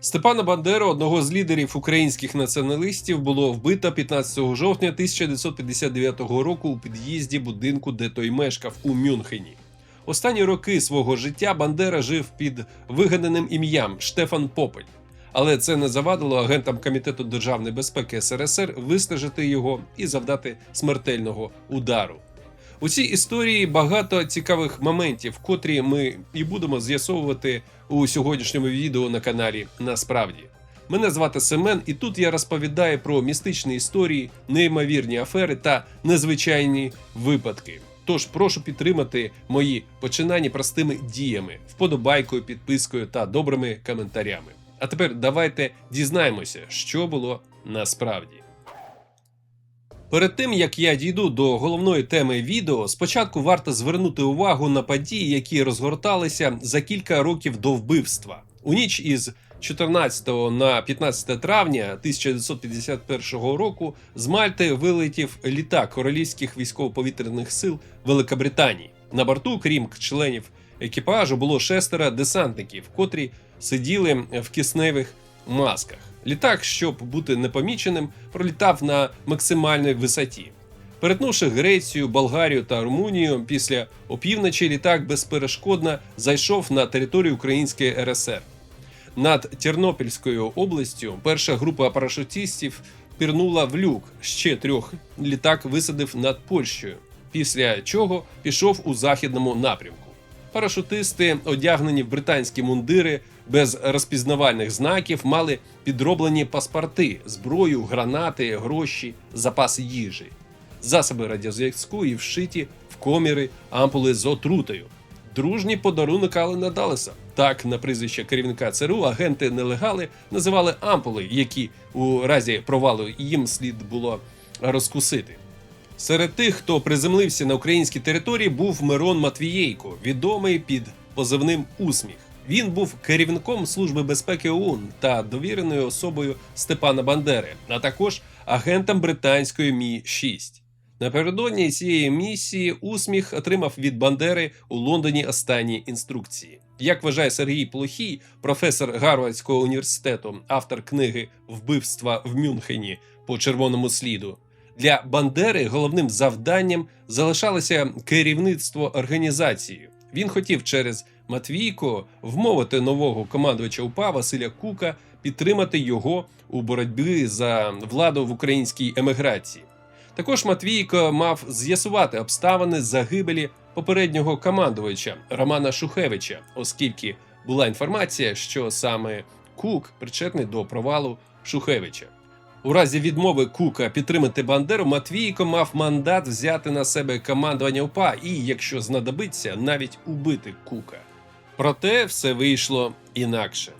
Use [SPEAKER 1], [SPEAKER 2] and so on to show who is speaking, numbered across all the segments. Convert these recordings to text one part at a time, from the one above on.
[SPEAKER 1] Степана Бандеру, одного з лідерів українських націоналістів, було вбито 15 жовтня 1959 року у під'їзді будинку, де той мешкав у Мюнхені. Останні роки свого життя Бандера жив під вигаданим ім'ям Штефан Попель. Але це не завадило агентам Комітету державної безпеки СРСР вистежити його і завдати смертельного удару. У цій історії багато цікавих моментів, котрі ми і будемо з'ясовувати у сьогоднішньому відео на каналі Насправді. Мене звати Семен, і тут я розповідаю про містичні історії, неймовірні афери та незвичайні випадки. Тож прошу підтримати мої починання простими діями, вподобайкою, підпискою та добрими коментарями. А тепер давайте дізнаємося, що було насправді. Перед тим як я дійду до головної теми відео, спочатку варто звернути увагу на події, які розгорталися за кілька років до вбивства. У ніч із 14 на 15 травня 1951 року з Мальти вилетів літак королівських військово-повітряних сил Великобританії. На борту, крім членів екіпажу, було шестеро десантників, котрі сиділи в кисневих масках. Літак, щоб бути непоміченим, пролітав на максимальній висоті. Перетнувши Грецію, Болгарію та Румунію, після опівночі літак безперешкодно зайшов на територію Української РСР. Над Тернопільською областю перша група парашутістів пірнула в люк. Ще трьох літак висадив над Польщею, після чого пішов у західному напрямку. Парашутисти, одягнені в британські мундири без розпізнавальних знаків, мали підроблені паспорти, зброю, гранати, гроші, запаси їжі, засоби радіозв'язку і вшиті в коміри ампули з отрутою. Дружній подарунок Алена Далеса. Так, на прізвище керівника ЦРУ агенти нелегали називали ампули, які у разі провалу їм слід було розкусити. Серед тих, хто приземлився на українській території, був Мирон Матвієйко, відомий під позивним Усміх. Він був керівником Служби безпеки ОУН та довіреною особою Степана Бандери, а також агентом британської Мі 6 Напередодні цієї місії Усміх отримав від Бандери у Лондоні останні інструкції. Як вважає Сергій Плохій, професор Гарвардського університету, автор книги Вбивства в Мюнхені по червоному сліду. Для Бандери головним завданням залишалося керівництво організацією. Він хотів через Матвійко вмовити нового командувача УПА Василя Кука підтримати його у боротьбі за владу в українській еміграції. Також Матвійко мав з'ясувати обставини загибелі попереднього командувача Романа Шухевича, оскільки була інформація, що саме Кук причетний до провалу Шухевича. У разі відмови Кука підтримати Бандеру, Матвійко мав мандат взяти на себе командування УПА і, якщо знадобиться, навіть убити Кука. Проте все вийшло інакше.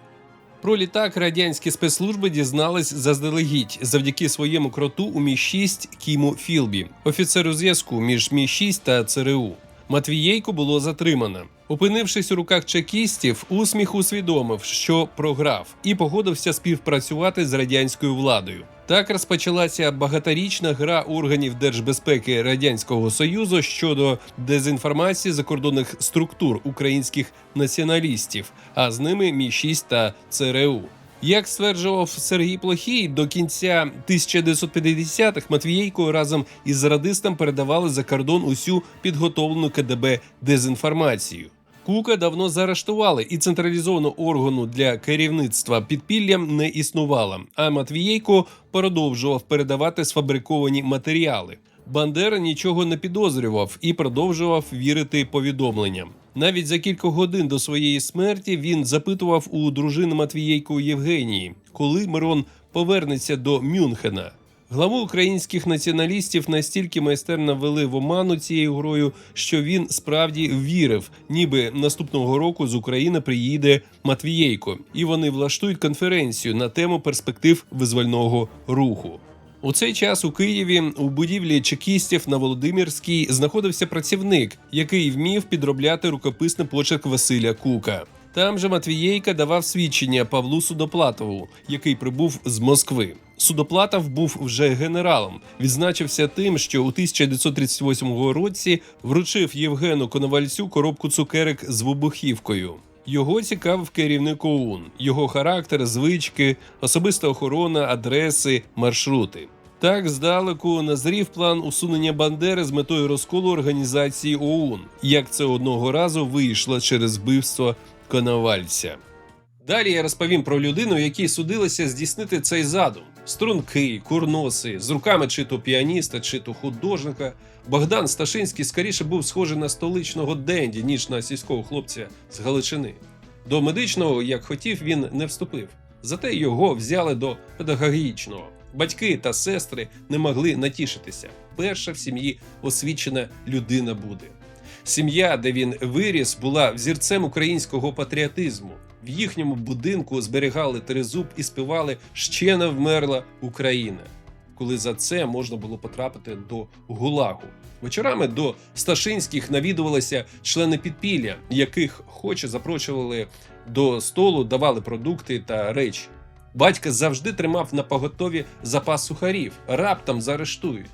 [SPEAKER 1] Про літак радянські спецслужби дізнались заздалегідь завдяки своєму кроту у Мі 6 Кіму Філбі, офіцеру зв'язку між Мі 6 та ЦРУ. Матвієйко було затримано. Опинившись у руках чекістів, усміх усвідомив, що програв, і погодився співпрацювати з радянською владою. Так розпочалася багаторічна гра органів держбезпеки радянського союзу щодо дезінформації закордонних структур українських націоналістів, а з ними Мі 6 та ЦРУ. Як стверджував Сергій Плохій, до кінця 1950-х Матвієйко разом із радистом передавали за кордон усю підготовлену КДБ дезінформацію. Кука давно заарештували, і централізованого органу для керівництва підпіллям не існувало. А Матвієйко продовжував передавати сфабриковані матеріали. Бандера нічого не підозрював і продовжував вірити повідомленням. Навіть за кілька годин до своєї смерті він запитував у дружини Матвієйко Євгенії, коли Мирон повернеться до Мюнхена. Главу українських націоналістів настільки майстерно вели в оману цією грою, що він справді вірив, ніби наступного року з України приїде Матвієйко, і вони влаштують конференцію на тему перспектив визвольного руху. У цей час у Києві у будівлі чекістів на Володимирській знаходився працівник, який вмів підробляти рукописний почерк Василя Кука. Там же Матвієйка давав свідчення Павлу Судоплатову, який прибув з Москви. Судоплатов був вже генералом, відзначився тим, що у 1938 році вручив Євгену Коновальцю коробку цукерок з вибухівкою. Його цікавив керівник ОУН, його характер, звички, особиста охорона, адреси, маршрути. Так здалеку назрів план усунення Бандери з метою розколу організації ОУН, як це одного разу вийшло через вбивство Коновальця. Далі я розповім про людину, якій судилося здійснити цей задум. Стрункий, курносий, з руками чи то піаніста, чи то художника. Богдан Сташинський скоріше був схожий на столичного денді, ніж на сільського хлопця з Галичини. До медичного, як хотів, він не вступив. Зате його взяли до педагогічного. Батьки та сестри не могли натішитися. Перша в сім'ї освічена людина буде. Сім'я, де він виріс, була взірцем українського патріотизму. В їхньому будинку зберігали тризуб і співали Ще не вмерла Україна, коли за це можна було потрапити до гулагу. Вечорами до Сташинських навідувалися члени підпілля, яких хоче запрошували до столу, давали продукти та речі. Батько завжди тримав на поготові запас сухарів, раптом заарештують.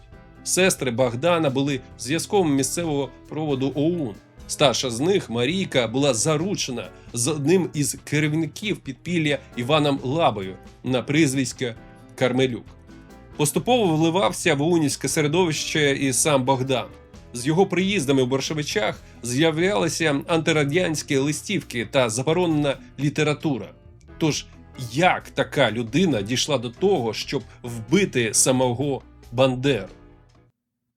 [SPEAKER 1] Сестри Богдана були зв'язковим місцевого проводу ОУН. Старша з них, Марійка, була заручена з одним із керівників підпілля Іваном Лабою на прізвисько Кармелюк. Поступово вливався в унівське середовище і сам Богдан. З його приїздами у Боршевичах з'являлися антирадянські листівки та заборонена література. Тож як така людина дійшла до того, щоб вбити самого Бандеру?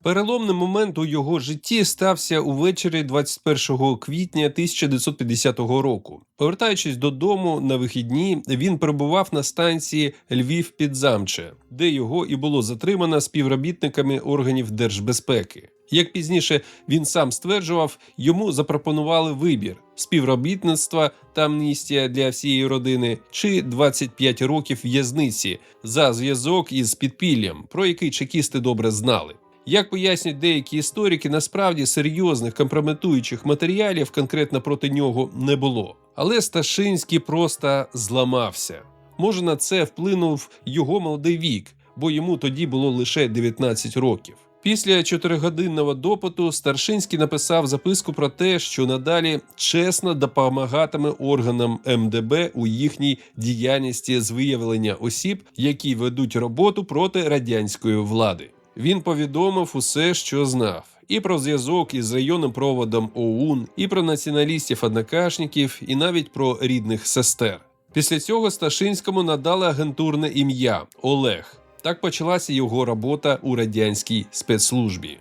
[SPEAKER 1] Переломним момент у його житті стався увечері 21 квітня 1950 року. Повертаючись додому на вихідні, він перебував на станції Львів Підзамче, де його і було затримано співробітниками органів держбезпеки. Як пізніше він сам стверджував, йому запропонували вибір: співробітництва та амністія для всієї родини, чи 25 років в'язниці за зв'язок із підпіллям, про який чекісти добре знали. Як пояснюють деякі історики, насправді серйозних компрометуючих матеріалів конкретно проти нього не було. Але Сташинський просто зламався. Може, на це вплинув його молодий вік, бо йому тоді було лише 19 років. Після чотиригодинного допиту Старшинський написав записку про те, що надалі чесно допомагатиме органам МДБ у їхній діяльності з виявлення осіб, які ведуть роботу проти радянської влади. Він повідомив усе, що знав, і про зв'язок із районним проводом ОУН, і про націоналістів однокашників, і навіть про рідних сестер. Після цього Сташинському надали агентурне ім'я Олег. Так почалася його робота у радянській спецслужбі.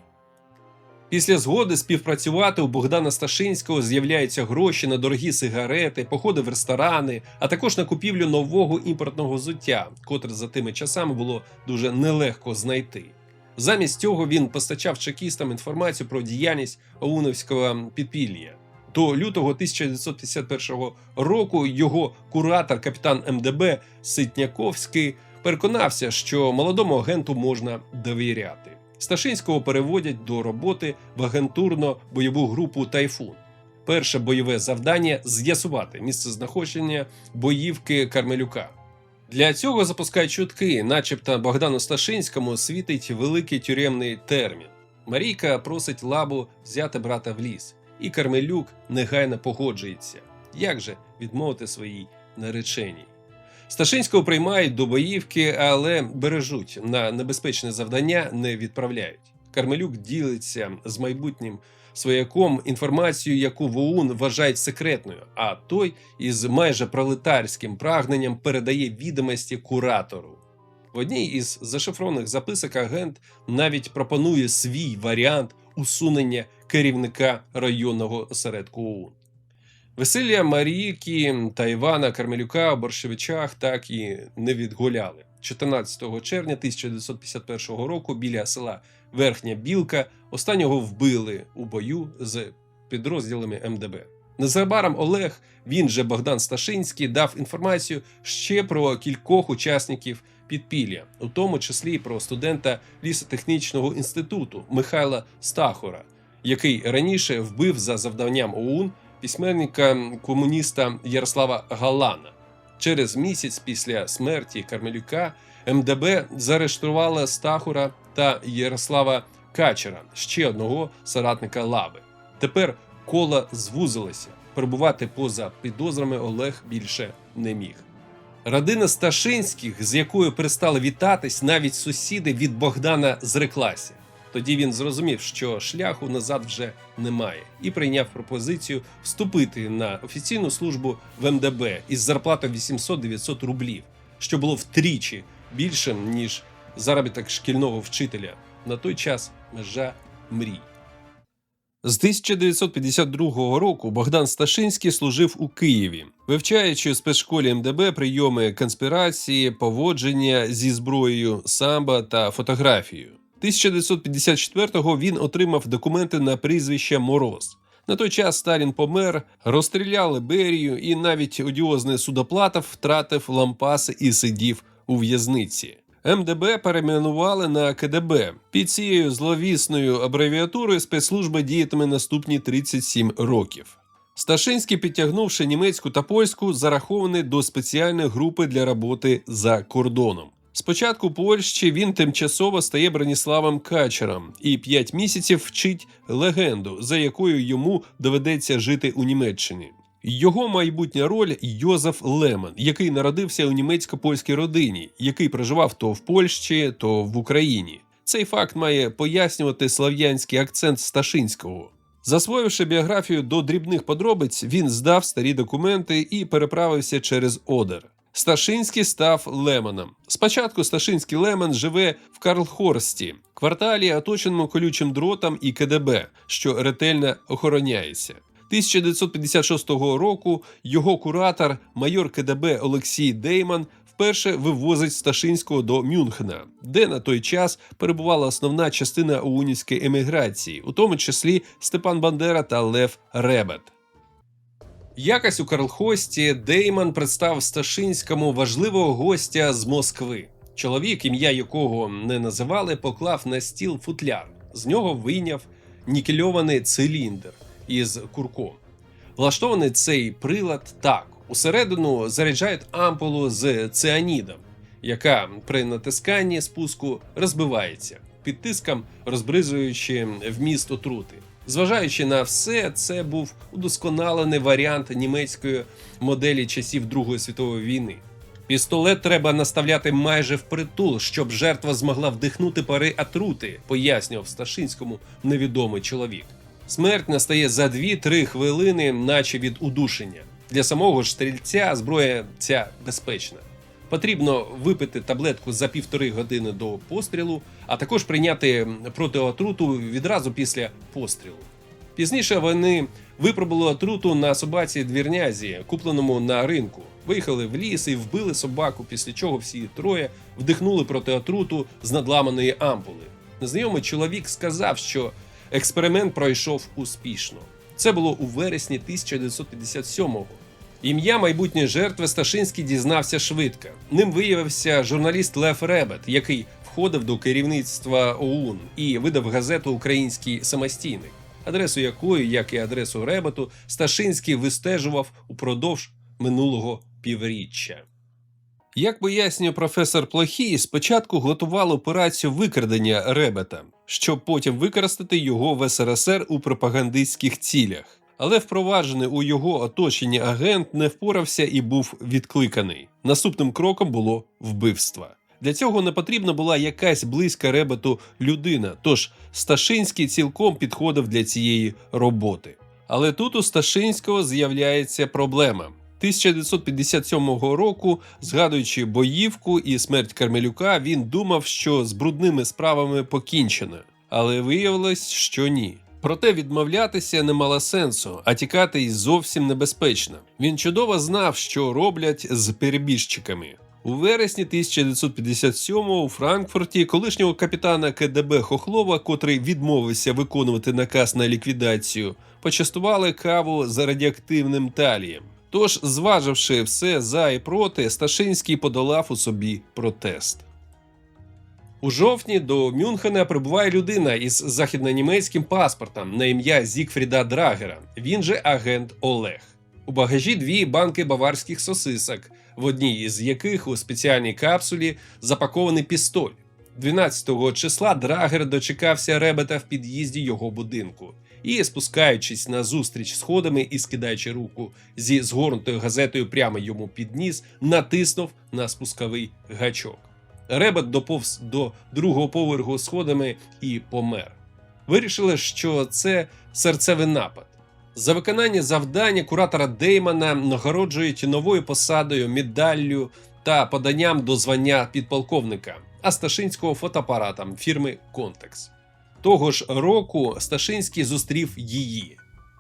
[SPEAKER 1] Після згоди співпрацювати у Богдана Сташинського з'являються гроші на дорогі сигарети, походи в ресторани, а також на купівлю нового імпортного взуття, котре за тими часами було дуже нелегко знайти. Замість цього він постачав чекістам інформацію про діяльність Оуновського підпілля. До лютого 1951 року його куратор, капітан МДБ Ситняковський, переконався, що молодому агенту можна довіряти. Сташинського переводять до роботи в агентурно-бойову групу Тайфун. Перше бойове завдання з'ясувати місце знаходження боївки Кармелюка. Для цього запускають чутки, начебто Богдану Сташинському світить великий тюремний термін. Марійка просить лабу взяти брата в ліс, і Кармелюк негайно погоджується. Як же відмовити своїй нареченій? Сташинського приймають до боївки, але бережуть на небезпечне завдання не відправляють. Кармелюк ділиться з майбутнім свояком інформацією, яку в ОУН вважають секретною, а той із майже пролетарським прагненням передає відомості куратору. В одній із зашифрованих записок агент навіть пропонує свій варіант усунення керівника районного осередку ОУН. Весілля Марійки та Івана Кармелюка у Борщевичах так і не відгуляли. 14 червня 1951 року біля села Верхня Білка останнього вбили у бою з підрозділами МДБ. Незабаром Олег, він же Богдан Сташинський, дав інформацію ще про кількох учасників підпілля, у тому числі про студента лісотехнічного інституту Михайла Стахора, який раніше вбив за завданням ОУН письменника комуніста Ярослава Галана. Через місяць після смерті Кармелюка МДБ заарештувала Стахура та Ярослава Качера, ще одного соратника Лаби. Тепер коло звузилося. перебувати поза підозрами Олег більше не міг. Родина Сташинських, з якою перестали вітатись, навіть сусіди від Богдана зреклася. Тоді він зрозумів, що шляху назад вже немає, і прийняв пропозицію вступити на офіційну службу в МДБ із зарплатою 800-900 рублів, що було втричі більшим ніж заробіток шкільного вчителя. На той час межа мрій. З 1952 року Богдан Сташинський служив у Києві, вивчаючи у спецшколі МДБ прийоми конспірації, поводження зі зброєю, самбо та фотографію. 1954-го він отримав документи на прізвище Мороз. На той час Сталін помер, розстріляли Берію, і навіть одіозний судоплатов втратив лампаси і сидів у в'язниці. МДБ перейменували на КДБ. Під цією зловісною абревіатурою спецслужба діятиме наступні 37 років. Сташинський, підтягнувши німецьку та польську, зарахований до спеціальної групи для роботи за кордоном. Спочатку Польщі він тимчасово стає Броніславом Качером і п'ять місяців вчить легенду, за якою йому доведеться жити у Німеччині. Його майбутня роль Йозеф Лемон, який народився у німецько-польській родині, який проживав то в Польщі, то в Україні. Цей факт має пояснювати слав'янський акцент Сташинського. Засвоївши біографію до дрібних подробиць, він здав старі документи і переправився через Одер. Сташинський став Лемоном. Спочатку Сташинський Лемон живе в Карлхорсті, кварталі, оточеному колючим дротом і КДБ, що ретельно охороняється. 1956 року його куратор, майор КДБ Олексій Дейман, вперше вивозить Сташинського до Мюнхена, де на той час перебувала основна частина унівської еміграції, у тому числі Степан Бандера та Лев Ребет. Якось у Карлхості Дейман представив Сташинському важливого гостя з Москви. Чоловік, ім'я якого не називали, поклав на стіл футляр. З нього вийняв нікельований циліндр із курком. Влаштований цей прилад так: усередину заряджають ампулу з цианідом, яка при натисканні спуску розбивається під тиском, розбризуючи вміст отрути. Зважаючи на все, це був удосконалений варіант німецької моделі часів Другої світової війни. Пістолет треба наставляти майже впритул, щоб жертва змогла вдихнути пари отрути, пояснював Сташинському невідомий чоловік. Смерть настає за 2-3 хвилини, наче від удушення. Для самого ж стрільця зброя ця безпечна. Потрібно випити таблетку за півтори години до пострілу, а також прийняти протиотруту відразу після пострілу. Пізніше вони випробували отруту на собаці двірнязі, купленому на ринку. Виїхали в ліс і вбили собаку, після чого всі троє вдихнули протиотруту з надламаної ампули. Незнайомий чоловік сказав, що експеримент пройшов успішно. Це було у вересні 1957-го. Ім'я майбутньої жертви Сташинський дізнався швидко. Ним виявився журналіст Лев Ребет, який входив до керівництва ОУН і видав газету Український самостійник, адресу якої, як і адресу Ребету, Сташинський вистежував упродовж минулого півріччя. Як пояснює професор Плохій, спочатку готували операцію викрадення Ребета, щоб потім використати його в СРСР у пропагандистських цілях. Але впроваджений у його оточенні агент не впорався і був відкликаний. Наступним кроком було вбивство. Для цього не потрібна була якась близька ребету людина, тож Сташинський цілком підходив для цієї роботи. Але тут у Сташинського з'являється проблема. 1957 року, згадуючи боївку і смерть Кармелюка, він думав, що з брудними справами покінчено, але виявилось, що ні. Проте відмовлятися не мало сенсу, а тікати й зовсім небезпечно. Він чудово знав, що роблять з перебіжчиками. У вересні 1957-го у Франкфурті колишнього капітана КДБ Хохлова, котрий відмовився виконувати наказ на ліквідацію, почастували каву з радіоактивним талієм. Тож, зваживши все за і проти, Сташинський подолав у собі протест. У жовтні до Мюнхена прибуває людина із західнонімецьким паспортом на ім'я Зігфріда Драгера. Він же агент Олег. У багажі дві банки баварських сосисок, в одній із яких у спеціальній капсулі запакований пістоль. 12 числа Драгер дочекався ребета в під'їзді його будинку і, спускаючись на зустріч сходами і скидаючи руку зі згорнутою газетою прямо йому під ніс, натиснув на спусковий гачок. Ребет доповз до другого поверху сходами і помер. Вирішили, що це серцевий напад. За виконання завдання куратора Деймана нагороджують новою посадою, медаллю та поданням до звання підполковника, а Сташинського фотоапаратом фірми Контекс. Того ж року Сташинський зустрів її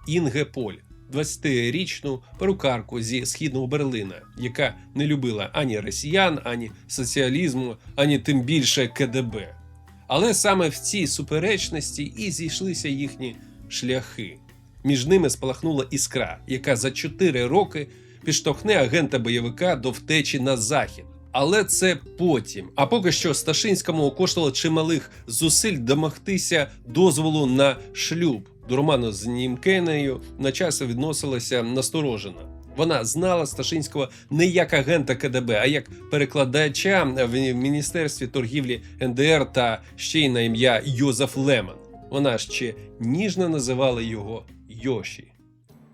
[SPEAKER 1] Інге Поль, 20-річну перукарку зі східного Берлина, яка не любила ані росіян, ані соціалізму, ані тим більше КДБ. Але саме в цій суперечності і зійшлися їхні шляхи. Між ними спалахнула іскра, яка за 4 роки підштовхне агента бойовика до втечі на захід. Але це потім. А поки що Сташинському коштувало чималих зусиль домогтися дозволу на шлюб. До роману з Німкенею на час відносилася насторожено. Вона знала Сташинського не як агента КДБ, а як перекладача в міністерстві торгівлі НДР та ще й на ім'я Йозеф Леман. Вона ще ніжно називала його Йоші.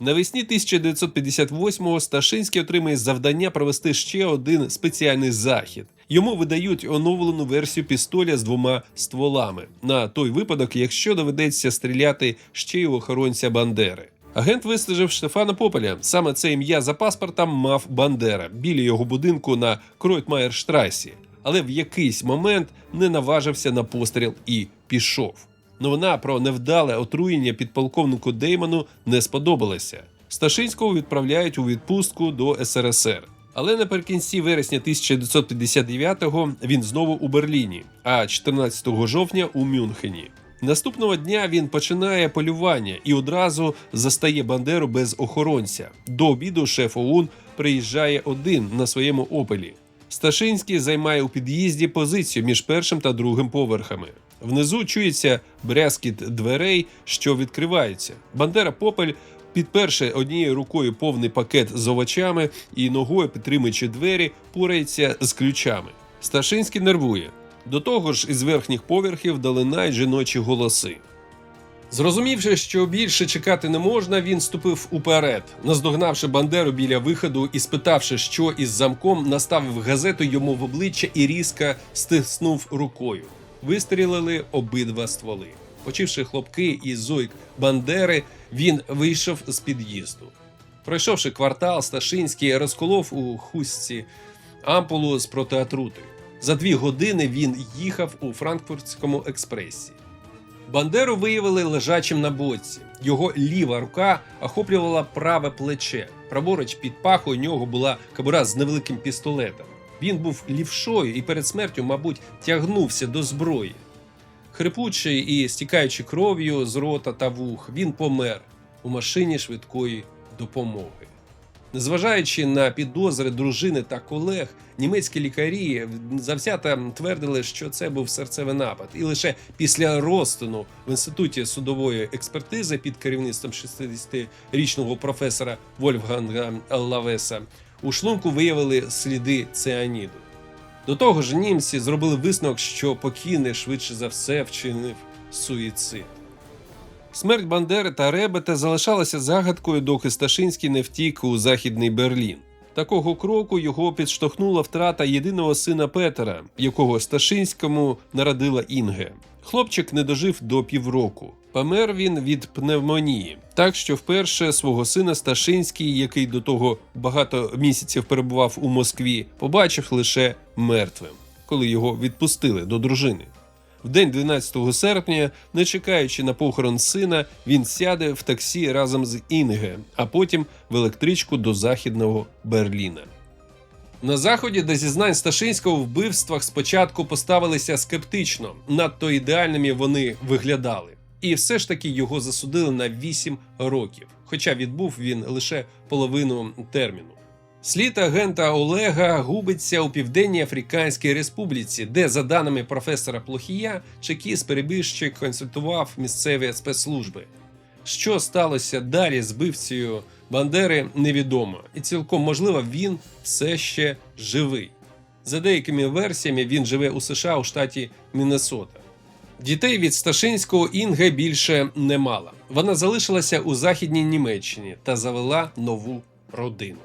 [SPEAKER 1] Навесні 1958-го Сташинський отримує завдання провести ще один спеціальний захід. Йому видають оновлену версію пістоля з двома стволами на той випадок, якщо доведеться стріляти ще й охоронця Бандери. Агент вистежив Штефана Попеля. Саме це ім'я за паспортом мав Бандера біля його будинку на Кройтмаєрштрасі, але в якийсь момент не наважився на постріл і пішов. Новина про невдале отруєння підполковнику Дейману не сподобалася. Сташинського відправляють у відпустку до СРСР. Але наприкінці вересня 1959-го він знову у Берліні, а 14 жовтня у Мюнхені. Наступного дня він починає полювання і одразу застає Бандеру без охоронця. До обіду шеф ОУН приїжджає один на своєму опелі. Сташинський займає у під'їзді позицію між першим та другим поверхами. Внизу чується брязкіт дверей, що відкриваються. Бандера Попель підперше однією рукою повний пакет з овочами і ногою, підтримуючи двері, порається з ключами. Сташинський нервує. До того ж, із верхніх поверхів долинають жіночі голоси. Зрозумівши, що більше чекати не можна, він ступив уперед, наздогнавши Бандеру біля виходу і спитавши, що із замком, наставив газету йому в обличчя і різко стиснув рукою. Вистрілили обидва стволи. Почивши хлопки і зойк Бандери, він вийшов з під'їзду. Пройшовши квартал, Сташинський розколов у хустці ампулу з протиатрутою. За дві години він їхав у Франкфуртському експресі. Бандеру виявили лежачим на боці. Його ліва рука охоплювала праве плече. Праворуч під пахою нього була кобура з невеликим пістолетом. Він був лівшою і перед смертю, мабуть, тягнувся до зброї. Хрипучий і стікаючи кров'ю з рота та вух, він помер у машині швидкої допомоги. Незважаючи на підозри дружини та колег, німецькі лікарі завзято твердили, що це був серцевий напад, і лише після розтину в інституті судової експертизи під керівництвом 60-річного професора Вольфганга Лавеса у шлунку виявили сліди цианіду. До того ж, німці зробили висновок, що покійний швидше за все вчинив суїцид. Смерть Бандери та Ребета залишалася загадкою, доки Сташинський не втік у Західний Берлін. Такого кроку його підштовхнула втрата єдиного сина Петера, якого Сташинському народила Інге. Хлопчик не дожив до півроку. Помер він від пневмонії, так що вперше свого сина Сташинський, який до того багато місяців перебував у Москві, побачив лише мертвим, коли його відпустили до дружини. В день 12 серпня, не чекаючи на похорон сина, він сяде в таксі разом з Інге, а потім в електричку до західного Берліна. На заході до зізнань Сташинського вбивствах спочатку поставилися скептично, надто ідеальними вони виглядали. І все ж таки його засудили на 8 років, хоча відбув він лише половину терміну. Слід агента Олега губиться у Південній Африканській Республіці, де, за даними професора Плохія, чекіс перебіжчик консультував місцеві спецслужби. Що сталося далі з бивцею Бандери, невідомо, і цілком можливо, він все ще живий. За деякими версіями, він живе у США у штаті Міннесота. Дітей від Сташинського Інге більше не мала. Вона залишилася у західній Німеччині та завела нову родину.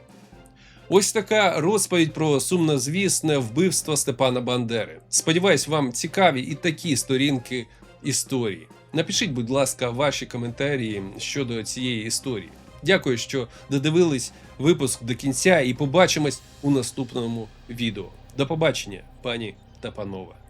[SPEAKER 1] Ось така розповідь про сумнозвісне вбивство Степана Бандери. Сподіваюсь, вам цікаві і такі сторінки історії. Напишіть, будь ласка, ваші коментарі щодо цієї історії. Дякую, що додивились випуск до кінця, і побачимось у наступному відео. До побачення, пані та панове.